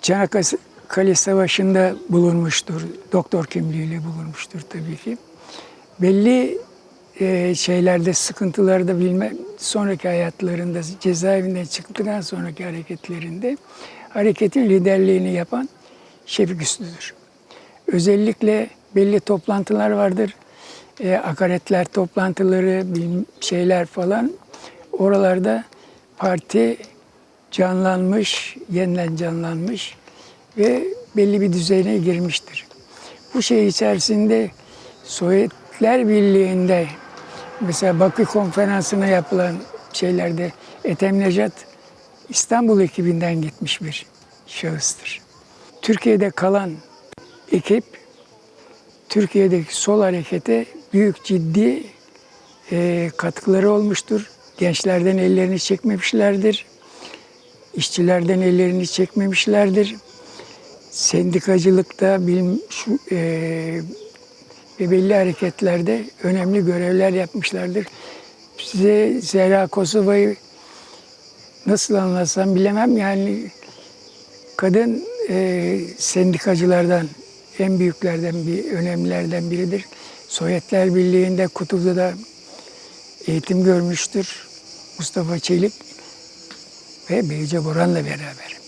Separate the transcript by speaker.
Speaker 1: Çanakkale Savaşı'nda bulunmuştur. Doktor kimliğiyle bulunmuştur tabii ki. Belli e, şeylerde, sıkıntılarda bilmem sonraki hayatlarında, cezaevinden çıktıktan sonraki hareketlerinde hareketin liderliğini yapan Şefik Üstü'dür. Özellikle belli toplantılar vardır. E, akaretler toplantıları, şeyler falan. Oralarda parti canlanmış, yeniden canlanmış ve belli bir düzene girmiştir. Bu şey içerisinde Sovyetler Birliği'nde mesela Bakü konferansına yapılan şeylerde Ethem Necat İstanbul ekibinden gitmiş bir şahıstır. Türkiye'de kalan ekip Türkiye'deki sol harekete büyük ciddi e, katkıları olmuştur. Gençlerden ellerini çekmemişlerdir. İşçilerden ellerini çekmemişlerdir. Sendikacılıkta bilim, şu, e, ve belli hareketlerde önemli görevler yapmışlardır. Size Zehra Kosova'yı nasıl anlatsam bilemem yani kadın e, sendikacılardan en büyüklerden bir önemlilerden biridir. Sovyetler Birliği'nde Kutuzlu'da eğitim görmüştür. Mustafa Çelik ve Beyce Boran'la beraber.